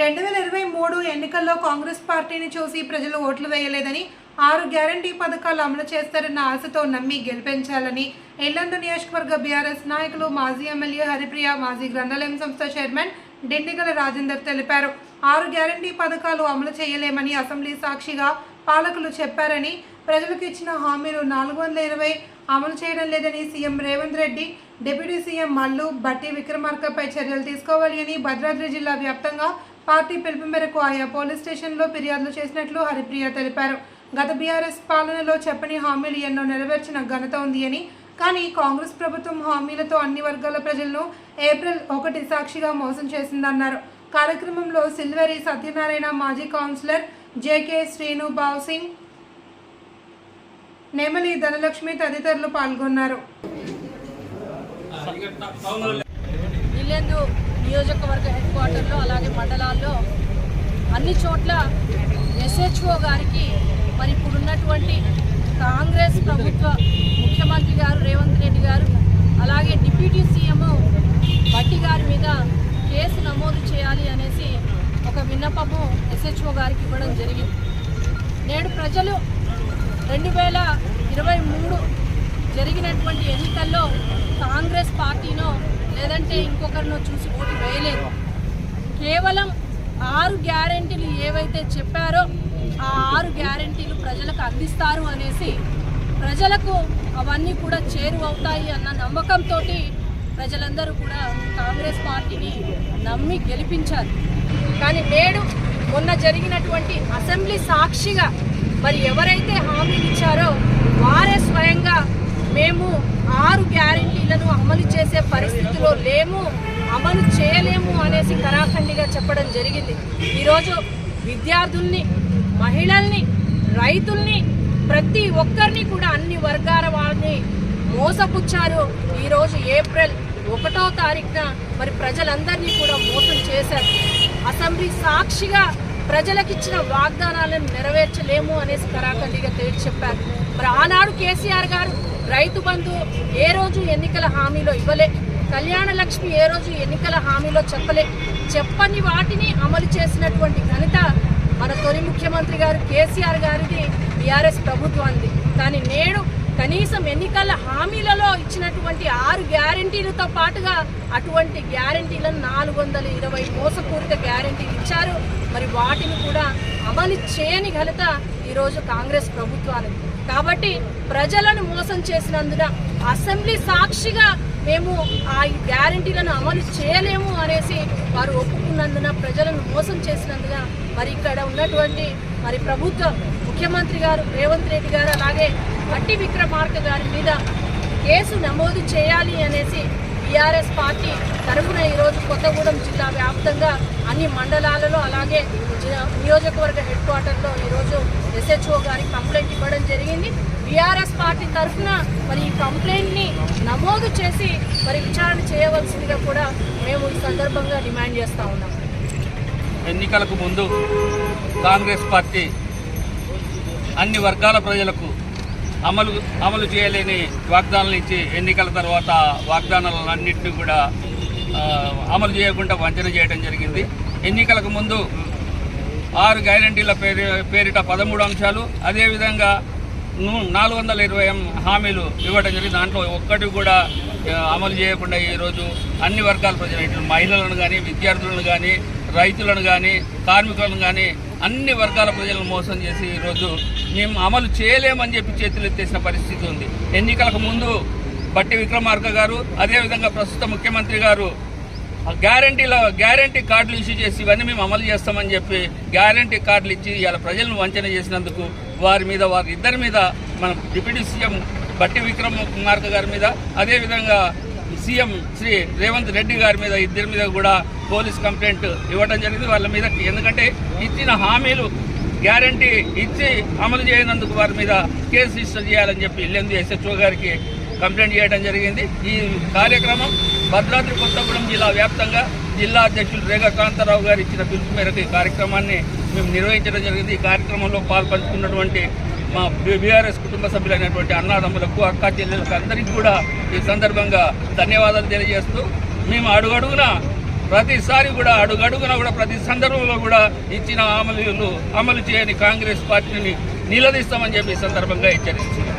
రెండు వేల ఇరవై మూడు ఎన్నికల్లో కాంగ్రెస్ పార్టీని చూసి ప్రజలు ఓట్లు వేయలేదని ఆరు గ్యారంటీ పథకాలు అమలు చేస్తారన్న ఆశతో నమ్మి గెలిపించాలని ఎల్లందు నియోజకవర్గ బీఆర్ఎస్ నాయకులు మాజీ ఎమ్మెల్యే హరిప్రియ మాజీ గ్రంథాలయం సంస్థ చైర్మన్ డిండిగల రాజేందర్ తెలిపారు. ఆరు గ్యారంటీ పథకాలు అమలు చేయలేమని అసెంబ్లీ సాక్షిగా పాలకులు చెప్పారని ప్రజలకు ఇచ్చిన హామీలు నాలుగు వందల ఇరవై అమలు చేయడం లేదని CM Revanth Reddy deputy CM Mallu Bhatti విక్రమార్కపై చర్యలు తీసుకోవాలి అని భద్రాద్రి జిల్లా వ్యాప్తంగా పార్టీ పిలుపు మేరకు ఆయా పోలీస్ స్టేషన్లో ఫిర్యాదులు చేసినట్లు హరిప్రియ తెలిపారు. గత బీఆర్ఎస్ పాలనలో చెప్పని హామీలు ఎన్నో నెరవేర్చిన ఘనత ఉంది అని కానీ కాంగ్రెస్ ప్రభుత్వం హామీలతో అన్ని వర్గాల ప్రజలను ఏప్రిల్ ఒకటి సాక్షిగా మోసం చేసిందన్నారు. కార్యక్రమంలో సిల్వరి సత్యనారాయణ మాజీ కౌన్సిలర్ జేకే శ్రీను బావ్ సింగ్ నెమలి ధనలక్ష్మి తదితరులు పాల్గొన్నారు. నియోజకవర్గ హెడ్ క్వార్టర్లో అలాగే మండలాల్లో అన్ని చోట్ల ఎస్హెచ్ఓ గారికి మరి ఇప్పుడున్నటువంటి కాంగ్రెస్ ప్రభుత్వ ముఖ్యమంత్రి గారు రేవంత్ రెడ్డి గారు అలాగే డిప్యూటీ సీఎం బట్టి గారి మీద కేసు నమోదు చేయాలి అనేసి ఒక విన్నపము ఎస్హెచ్ఓ గారికి ఇవ్వడం జరిగింది. నేడు ప్రజలు రెండు వేల ఇరవై మూడు జరిగినటువంటి ఎన్నికల్లో కాంగ్రెస్ పార్టీను లేదంటే ఇంకొకరినో చూసి ఓటు వేయలేదు. కేవలం ఆరు గ్యారెంటీలు ఏవైతే చెప్పారో ఆ ఆరు గ్యారెంటీలు ప్రజలకు అందిస్తారు అనేసి ప్రజలకు అవన్నీ కూడా చేరువవుతాయి అన్న నమ్మకంతో ప్రజలందరూ కూడా కాంగ్రెస్ పార్టీని నమ్మి గెలిపించారు. కానీ నేడు మొన్న జరిగినటువంటి అసెంబ్లీ సాక్షిగా మరి ఎవరైతే హామీలు ఇచ్చారో వారే స్వయంగా మేము ఆరు గ్యారెంటీలను అమలు పరిస్థితిలో లేము అమలు చేయలేము అనేసి కరాఖండిగా చెప్పడం జరిగింది. ఈరోజు విద్యార్థుల్ని మహిళల్ని రైతుల్ని ప్రతి ఒక్కరిని కూడా అన్ని వర్గాల వాళ్ళని మోసపుచ్చారు. ఈరోజు ఏప్రిల్ ఒకటో తారీఖున మరి ప్రజలందరినీ కూడా మోసం చేశారు. అసెంబ్లీ సాక్షిగా ప్రజలకిచ్చిన వాగ్దానాలను నెరవేర్చలేము అనేసి కరాఖండిగా తేల్చి చెప్పారు. మరి ఆనాడు కేసీఆర్ గారు రైతు బంధు ఏ రోజు ఎన్నికల హామీలో ఇవ్వలే కళ్యాణ లక్ష్మి ఏ రోజు ఎన్నికల హామీలో చెప్పలే. చెప్పని వాటిని అమలు చేసినటువంటి ఘనత మన తొలి ముఖ్యమంత్రి గారు కేసీఆర్ గారిది టీఆర్ఎస్ ప్రభుత్వానికి కానీ నేడు కనీసం ఎన్నికల హామీలలో ఇచ్చినటువంటి ఆరు గ్యారంటీలతో పాటుగా అటువంటి గ్యారంటీలను నాలుగు వందల ఇరవై మోసపూరిత గ్యారంటీలు ఇచ్చారు. మరి వాటిని కూడా అమలు చేయని ఘనత ఈరోజు కాంగ్రెస్ ప్రభుత్వానికి కాబట్టి ప్రజలను మోసం చేసినందున అసెంబ్లీ సాక్షిగా మేము ఆ గ్యారంటీలను అమలు చేయలేము అనేసి వారు ఒప్పుకున్నందున ప్రజలను మోసం చేసినందున మరి ఇక్కడ ఉన్నటువంటి మరి ప్రభుత్వ ముఖ్యమంత్రి గారు రేవంత్ రెడ్డి గారు అలాగే మట్టి విక్రమార్క గారి మీద కేసు నమోదు చేయాలి అనేసి బీఆర్ఎస్ పార్టీ తరఫున ఈరోజు కొత్తగూడెం జిల్లా వ్యాప్తంగా అన్ని మండలాలలో అలాగే నియోజకవర్గ హెడ్ క్వార్టర్లో ఈరోజు ఎస్హెచ్ఓ గారికి కంప్లైంట్ ఇవ్వడం జరిగింది. బీఆర్ఎస్ పార్టీ తరఫున మరి ఈ కంప్లైంట్ని నమోదు చేసి మరి విచారణ చేయవలసిందిగా కూడా మేము ఈ సందర్భంగా డిమాండ్ చేస్తూ ఉన్నాం. ఎన్నికలకు ముందు కాంగ్రెస్ పార్టీ అన్ని వర్గాల ప్రజలకు అమలు అమలు చేయలేని వాగ్దానాలు ఇచ్చి ఎన్నికల తర్వాత వాగ్దానాలన్నింటినీ కూడా అమలు చేయకుండా వంచన చేయడం జరిగింది. ఎన్నికలకు ముందు ఆరు గ్యారంటీల పేరు పేరిట పదమూడు అంశాలు అదేవిధంగా నాలుగు వందల ఇరవై హామీలు ఇవ్వడం జరిగింది. దాంట్లో ఒక్కటి కూడా అమలు చేయకుండా ఈరోజు అన్ని వర్గాల ప్రజలు ఇటు మహిళలను కానీ విద్యార్థులను కానీ రైతులను కానీ కార్మికులను కానీ అన్ని వర్గాల ప్రజలను మోసం చేసి ఈరోజు మేము అమలు చేయలేమని చెప్పి చేతులు ఎత్తేసిన పరిస్థితి ఉంది. ఎన్నికలకు ముందు బట్టి విక్రమార్క గారు అదేవిధంగా ప్రస్తుత ముఖ్యమంత్రి గారు గ్యారంటీల గ్యారంటీ కార్డులు ఇష్యూ చేసి ఇవన్నీ మేము అమలు చేస్తామని చెప్పి గ్యారంటీ కార్డులు ఇచ్చి ఇలా ప్రజలను వంచన చేసినందుకు వారి మీద వారి ఇద్దరి మీద మన డిప్యూటీ సీఎం బట్టి విక్రమ్ కుమార్క గారి మీద అదేవిధంగా సీఎం శ్రీ రేవంత్ రెడ్డి గారి మీద ఇద్దరి మీద కూడా పోలీస్ కంప్లైంట్ ఇవ్వడం జరిగింది వాళ్ళ మీద ఎందుకంటే ఇచ్చిన హామీలు గ్యారంటీ ఇచ్చి అమలు చేయనందుకు వారి మీద కేసు రిజిస్టర్ చేయాలని చెప్పి ఇల్లెందు ఎస్హెచ్ఓ గారికి కంప్లైంట్ చేయడం జరిగింది. ఈ కార్యక్రమం భద్రాద్రి కొత్తగూడెం జిల్లా వ్యాప్తంగా జిల్లా అధ్యక్షులు రేగా కాంతారావు గారు ఇచ్చిన పిలుపు మేరకు ఈ కార్యక్రమాన్ని మేము నిర్వహించడం జరిగింది. ఈ కార్యక్రమంలో పాల్పంచుకున్నటువంటి మా బీఆర్ఎస్ కుటుంబ సభ్యులైనటువంటి అన్నాదమ్ములకు అక్క చెల్లెలకు అందరికీ కూడా ఈ సందర్భంగా ధన్యవాదాలు తెలియజేస్తూ మేము అడుగడుగున ప్రతిసారి కూడా అడుగడుగున కూడా ప్రతి సందర్భంలో కూడా ఇచ్చిన అమలు అమలు చేయని కాంగ్రెస్ పార్టీని నిలదీస్తామని చెప్పి ఈ సందర్భంగా హెచ్చరిస్తున్నారు